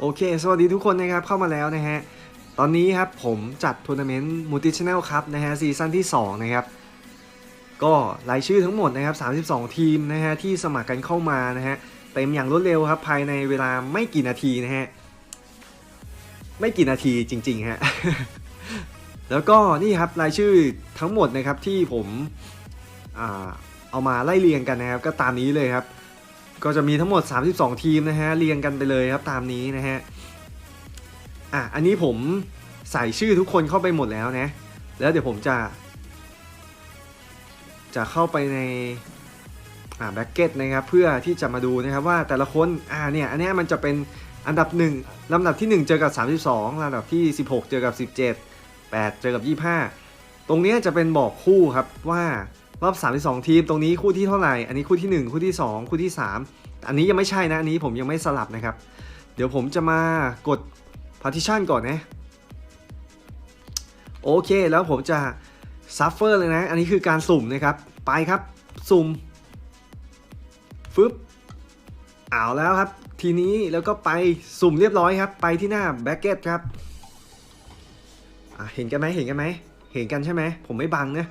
โอเค สวัสดีทุกคนนะครับเข้ามาแล้วนะฮะ ตอนนี้ครับผมจัดทัวร์นาเมนต์มูติชแนลครับนะฮะซีซั่นที่ 2 นะครับ ก็รายชื่อทั้งหมดนะครับ 32 ทีมนะฮะที่สมัครกันเข้ามานะฮะเต็มอย่างรวดเร็วครับภายในเวลาไม่กี่นาทีนะฮะ ไม่กี่นาทีจริงๆฮะ แล้วก็นี่ครับรายชื่อทั้งหมดนะครับที่ผมอเอามาไล่เรียงกันนะครับก็ตามนี้เลยครับ ก็จะมีทั้งหมด 32 ทีมนะฮะเรียงกันไปเลยครับตามนี้นะฮะอะอันนี้ผมใส่ชื่อทุกคนเข้าไปหมดแล้วนะ แล้วเดี๋ยวผมจะ จะเข้าไปในอ่าแบ็กเก็ตนะครับเพื่อที่จะมาดูนะครับว่าแต่ละคนอ่าเนี่ยอันนี้มันจะเป็นอันดับ 1 ลำดับที่ 1 เจอกับ 32ลำดับที่ 16 เจอกับ 17 8 เจอกับ 25 ตรงนี้จะเป็นบอกคู่ครับว่า รอบ32ทีมตรงนี้คู่ที่เท่าไหร่ อันนี้คู่ที่ 1 คู่ที่ 2 คู่ที่ 3 อันนี้ยังไม่ใช่นะอันนี้ผมยังไม่สลับนะครับ เดี๋ยวผมจะมากด partition ก่อนนะ โอเคแล้วผมจะ suffer เลยนะ อันนี้คือการสุ่มนะครับ ไปครับ สุ่มฟึบเอาแล้วครับ ทีนี้แล้วก็ไปสุ่มเรียบร้อยครับ ไปที่หน้าแบ็กเก็ตครับเห็นกันไหมเห็นกันไหมเห็นกันใช่ไหมผมไม่บังนะ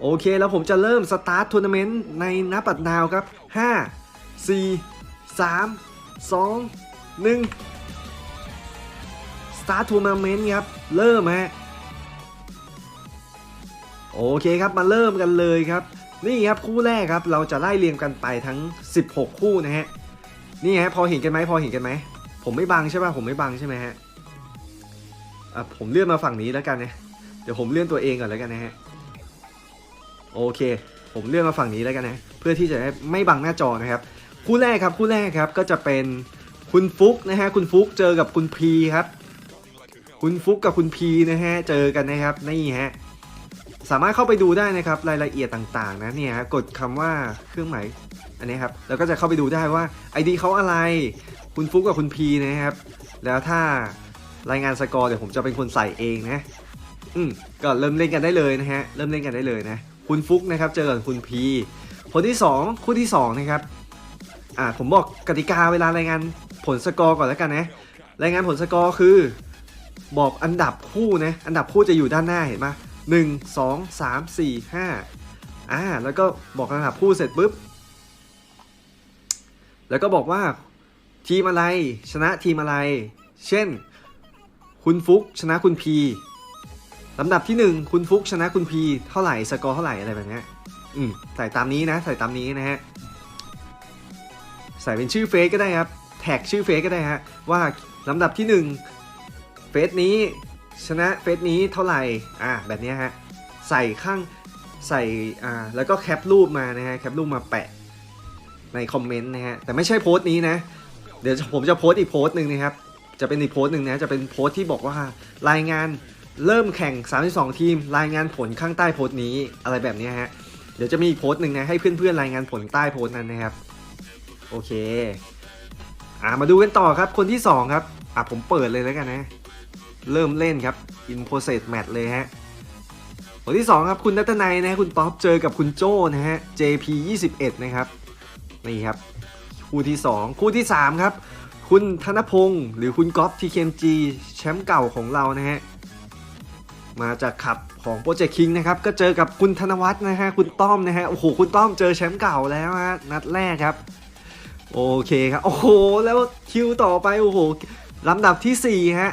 โอเคแล้วผมจะเริ่มสตาร์ททัวร์นาเมนต์ในนับปัดนาวครับ 5 4 3 2 1 สตาร์ททัวร์นาเมนต์ครับ เริ่มฮะโอเคครับมาเริ่มกันเลยครับ นี่ครับคู่แรกครับเราจะไล่เรียงกันไปทั้ง 16 คู่นะฮะนี่ฮะพอเห็นกันไหมพอเห็นกันไหมผมไม่บังใช่ป่ะผมไม่บังใช่ไหมฮะอะผมเลื่อนมาฝั่งนี้แล้วกันนะเดี๋ยวผมเลื่อนตัวเองก่อนแล้วกันนะฮะ โอเค ผมเลื่อนมาฝั่งนี้แล้วกันนะ เพื่อที่จะไม่บังหน้าจอนะครับ คู่แรกครับ คู่แรกครับก็จะเป็นคุณฟุกนะฮะ คุณฟุกเจอกับคุณพีครับ คุณฟุกกับคุณพีนะฮะ เจอกันนะครับ นี่ฮะ สามารถเข้าไปดูได้นะครับรายละเอียดต่างๆ นะเนี่ยฮะ กดคำว่าเครื่องหมายอันนี้ครับ แล้วก็จะเข้าไปดูได้ว่า ID เขาอะไร คุณฟุกกับคุณพีนะครับ แล้วถ้ารายงานสกอร์เดี๋ยวผมจะเป็นคนใส่เองนะ อืมก็เริ่มเล่นกันได้เลยนะฮะ เริ่มเล่นกันได้เลยนะ คุณฟุกนะครับ เจอกับคุณพีคนที่ 2 คู่ที่ 2 นะครับ อ่า ผมบอกกติกาเวลารายงานผลสกอร์ก่อนแล้วกันนะ รายงานผลสกอร์คือ บอกอันดับคู่นะ อันดับคู่จะอยู่ด้านหน้าเห็นไหมหนึ่งสองสามสี่ห้าอ่า แล้วก็บอกระดับคู่เสร็จปุ๊บ แล้วก็บอกว่าทีมอะไรชนะทีมอะไร เช่น คุณฟุกชนะคุณพี ลำดับที่หนึ่งคุณฟุกชนะคุณพีเท่าไหร่สกอร์เท่าไหร่อะไรแบบนี้อืมใส่ตามนี้นะ ใส่ตามนี้นะฮะใส่เป็นชื่อเฟซก็ได้ครับแท็กชื่อเฟซก็ได้ฮะว่าลำดับที่หนึ่งเฟซนี้ชนะเฟซนี้เท่าไหร่อ่าแบบนี้ฮะใส่ข้างใส่อ่าแล้วก็แคปรูปมานะฮะแคปรูปมาแปะในคอมเมนต์นะฮะแต่ไม่ใช่โพสต์นี้นะ เดี๋ยวผมจะโพสต์อีกโพสต์หนึ่งนะครับจะเป็นอีกโพสต์หนึ่งนะจะเป็นโพสต์ที่บอกว่ารายงาน เริ่มแข่ง 32 ทีม รายงานผลข้างใต้โพสต์นี้อะไรแบบนี้ฮะ เดี๋ยวจะมีอีกโพสต์หนึ่งนะ ให้เพื่อนๆรายงานผลใต้โพสต์นั้นนะครับ โอเค อ่ามาดูกันต่อครับ คนที่สองครับ อะผมเปิดเลยแล้วกันนะ เริ่มเล่นครับ in process match เลยฮะ คนที่ 2 ครับคุณนัตนัยนะฮะคุณป๊อปเจอกับคุณโจนะฮะ JP 21นะครับ นี่ครับ คู่ที่ 2 คู่ที่ 3 ครับ คุณธนพงศ์หรือคุณก๊อฟ TKMG แชมป์เก่าของเรานะฮะ มาจากขับของโปรเจกต์คิงนะครับ ก็เจอกับคุณธนวัฒน์นะฮะ คุณต้อมนะฮะ โอ้โห คุณต้อมเจอแชมป์เก่าแล้วฮะ นัดแรกครับ โอเคครับ โอ้โห แล้วคิวต่อไป โอ้โห ลำดับทีสี่4 ฮะ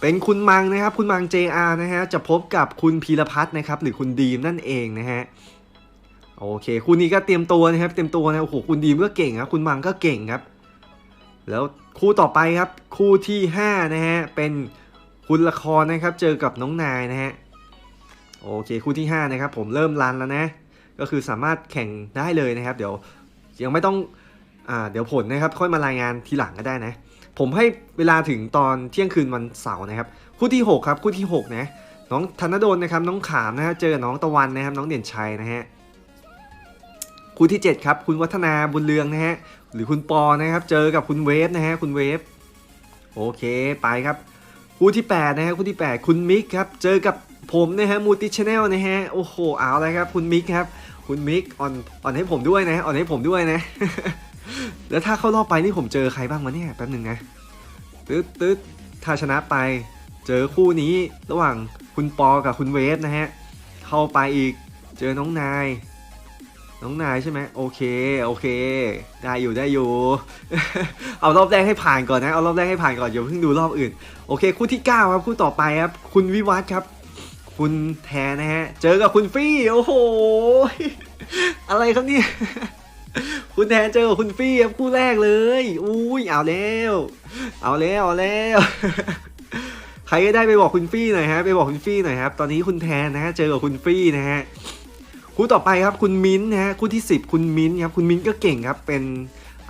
เป็นคุณมังนะครับ คุณมัง JR นะฮะ จะพบกับคุณพีรพัฒน์นะครับ หรือคุณดีมนั่นเองนะฮะ โอเคคู่นี้ก็เตรียมตัวนะครับ เตรียมตัวนะ โอ้โห คุณดีมก็เก่งครับ คุณมังก็เก่งครับ แล้วคู่ต่อไปครับ คู่ที่ 5 นะฮะ เป็น คุณละครนะครับเจอกับน้องนายนะฮะโอเคคู่ที่5นะครับผมเริ่มรันแล้วนะก็คือสามารถแข่งได้เลยนะครับ เดี๋ยวยังไม่ต้องอ่าเดี๋ยวผลนะครับ ค่อยมารายงานทีหลังก็ได้นะ ผมให้เวลาถึงตอนเที่ยงคืนวันเสาร์นะครับ คู่ที่ 6 ครับ คู่ที่ 6 นะน้องธนดลนะครับน้องขามนะฮะเจอกับน้องตะวันนะครับ น้องเด่นชัยนะฮะคู่ที่ 7 ครับ คุณวัฒนาบุญเรืองนะฮะหรือคุณปอนะครับ เจอกับคุณเวฟนะฮะคุณเวฟโอเคไปครับ คู่ที่8นะฮะคู่ที่ 8 คุณมิกครับเจอกับผมนะฮะมูติชแนลนะฮะโอ้โหเอาเลยครับคุณมิกครับคุณมิกอ่อนอ่อนให้ผมด้วยนะอ่อนให้ผมด้วยนะ แล้วถ้าเข้ารอบไปนี่ผมเจอใครบ้างวะเนี่ยแป๊บหนึ่งนะตึ๊ดตึ๊ดถ้าชนะไป เจอคู่นี้ระหว่างคุณปอกับคุณเวฟนะฮะเข้าไปอีกเจอน้องนาย น้องนายใช่ไหมโอเคโอเค ได้อยู่ได้อยู่ เอารอบแรกให้ผ่านก่อนนะเอารอบแรกให้ผ่านก่อนอย่าเพิ่งดูรอบอื่น โอเค คู่ที่ 9 ครับคู่ต่อไปครับ คุณวิวัฒครับ คุณแทนนะฮะ เจอกับคุณฟี่โอ้โห อะไรครับเนี่ยคุณแทนเจอกับคุณฟี่ครับคู่แรกเลยอุ้ยเอาแล้วเอาแล้วเอาแล้วใครก็ได้ไปบอกคุณฟี่หน่อยฮะไปบอกคุณฟี่หน่อยครับ ตอนนี้คุณแทนนะฮะเจอกับคุณฟี่นะฮะ คู่ต่อไปครับคุณมิ้นนะฮะคู่ที่ 10 คุณมิ้นครับคุณมิ้นก็เก่งครับเป็น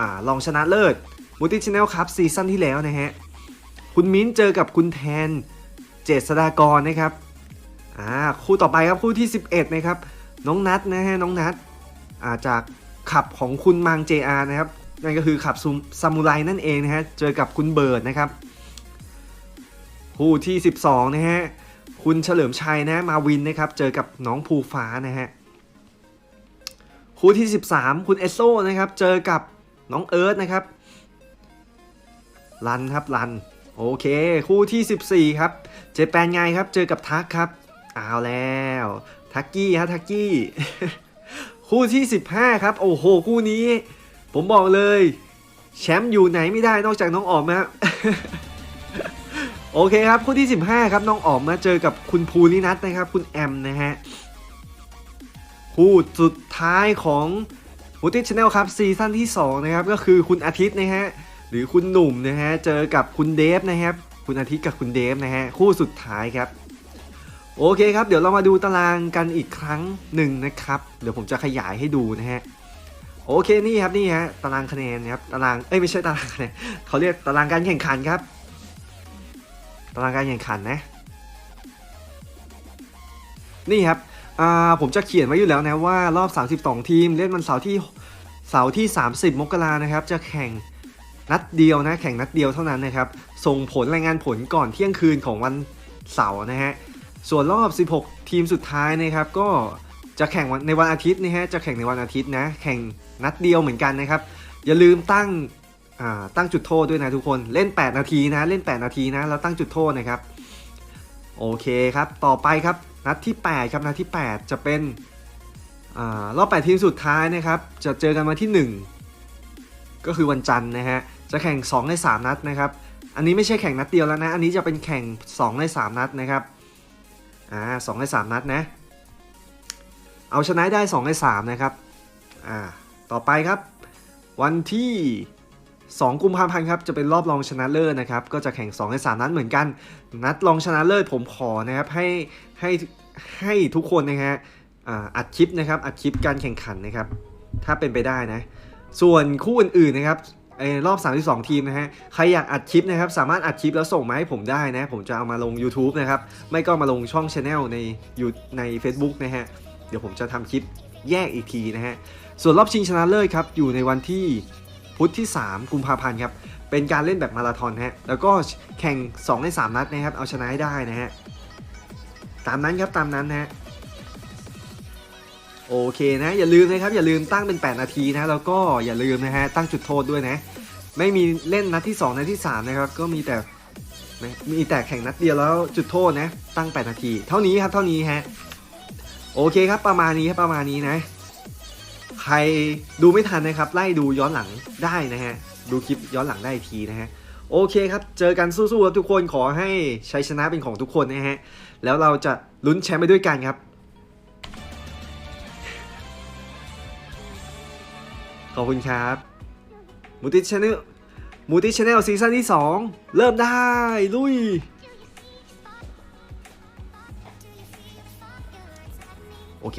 อ่ารองชนะเลิศมูติชแนลครับซีซั่นที่แล้วนะฮะคุณมิ้นเจอกับคุณแทนเจษฎากรนะครับอ่าคู่ต่อไปครับคู่ที่ 11นะครับน้องนัทนะฮะน้องนัทอ่าจากขับของคุณมัง JR นะครับนั่นก็คือขับซุมซามูไรนั่นเองนะฮะเจอกับคุณเบิร์ดนะครับคู่ที่ 12 นะฮะคุณเฉลิมชัยนะมาวินนะครับ เจอกับน้องภูฟ้านะฮะ คู่ที่ 13 คุณเอสโซนะครับ เจอกับน้องเอิร์ธนะครับ รันครับรัน โอเค คู่ที่ 14 ครับเจแปนไงครับ เจอกับทักครับเอาแล้ว ทักกี้ฮะทักกี้ คู่ที่ 15 ครับ โอ้โห คู่นี้ ผมบอกเลย แชมป์อยู่ไหนไม่ได้นอกจากน้องออมครับโอเคครับ คู่ที่ 15 ครับ น้องอ๋อมมาเจอกับคุณภูรินัทนะครับ คุณแอมนะฮะ คู่สุดท้ายของมูติชแนลครับซีซั่นที่ 2 นะครับ ก็คือคุณอาทิตย์นะฮะ หรือคุณหนุ่มนะฮะ เจอกับคุณเดฟนะครับ คุณอาทิตย์กับคุณเดฟนะฮะ คู่สุดท้ายครับ โอเคครับ เดี๋ยวเรามาดูตารางกันอีกครั้งหนึ่งนะครับ เดี๋ยวผมจะขยายให้ดูนะฮะ โอเคนี่ครับนี่ฮะตารางคะแนนนะครับ ตาราง เอ้ยไม่ใช่ตารางคะแนนเขาเรียกตารางการแข่งขันครับ ตารางการแข่งขันนะ นี่ครับ ผมจะเขียนไว้อยู่แล้วนะว่ารอบ 32 ทีมเล่นวันเสาร์ที่เสาร์ที่ 30 มกรานะครับ จะแข่งนัดเดียวนะ แข่งนัดเดียวเท่านั้นนะครับ ส่งผลรายงานผลก่อนเที่ยงคืนของวันเสาร์นะฮะ ส่วนรอบ 16 ทีมสุดท้ายนะครับ ก็จะแข่งวันในวันอาทิตย์นะฮะ จะแข่งในวันอาทิตย์นะ แข่งนัดเดียวเหมือนกันนะครับ อย่าลืมตั้งตั้งจุดโทษด้วยนะทุกคน เล่น 8 นาทีนะ เล่น 8 นาทีนะ แล้วตั้งจุดโทษนะครับ โอเคครับ ต่อไปครับ นัดที่ 8 ครับนัดที่ 8 จะเป็นอรอบ 8 ทีมสุดท้ายนะครับ จะเจอกันมาที่ 1 ก็คือวันจันทร์นะฮะจะแข่ง 2 ใน 3 นัดนะครับ อันนี้ไม่ใช่แข่งนัดเดียวแล้วนะ อันนี้จะเป็นแข่ง 2 ใน 3 นัดนะครับอ่าสใน 3 นัดนะ เอาชนะได้ 2 ใน 3 นะครับอ่าต่อไปครับ วันที่ 2 กุมภาพันธ์ครับจะเป็นรอบรองชนะเลิศนะครับก็จะแข่ง2ใน3นัดเหมือนกัน นัดรองชนะเลิศผมขอนะครับให้ให้ให้ทุกคนนะฮะอัดคลิปนะครับอัดคลิปการแข่งขันนะครับถ้าเป็นไปได้นะส่วนคู่อื่นๆนะครับเอ่อรอบ 32 ทีมนะฮะ ใครอยากอัดคลิปนะครับ สามารถอัดคลิปแล้วส่งมาให้ผมได้นะ ผมจะเอามาลง YouTube นะครับ ไม่ก็มาลงช่อง Channel ในอยู่ใน Facebook นะฮะ เดี๋ยวผมจะทำคลิปแยกอีกทีนะฮะ ส่วนรอบชิงชนะเลิศครับ อยู่ในวันที่ พุธที่ 3 กุมภาพันธ์ครับ เป็นการเล่นแบบมาราธอนฮะ แล้วก็แข่ง 2 ใน 3 นัดนะครับ เอาชนะให้ได้นะฮะ ตามนั้นครับตามนั้นนะฮะโอเคนะ อย่าลืมนะครับ อย่าลืมตั้งเป็น 8 นาทีนะ แล้วก็อย่าลืมนะฮะ ตั้งจุดโทษด้วยนะ ไม่มีเล่นนัดที่ 2 นัดที่ 3 นะครับ ก็มีแต่มีแต่แข่งนัดเดียวแล้วจุดโทษนะ ตั้ง 8 นาที เท่านี้ครับ เท่านี้ฮะ โอเคครับ ประมาณนี้ครับ ประมาณนี้นะ ใครดูไม่ทันนะครับ ไล่ดูย้อนหลังได้นะฮะ ดูคลิปย้อนหลังได้ทีนะฮะ โอเคครับ เจอกันสู้ๆครับทุกคน ขอให้ชัยชนะเป็นของทุกคนนะฮะ แล้วเราจะลุ้นแชมป์ไปด้วยกันครับ ขอบคุณครับมูติชแนลมูติชแนลซีซั่นที่ 2 เริ่มได้ ลุยโอเค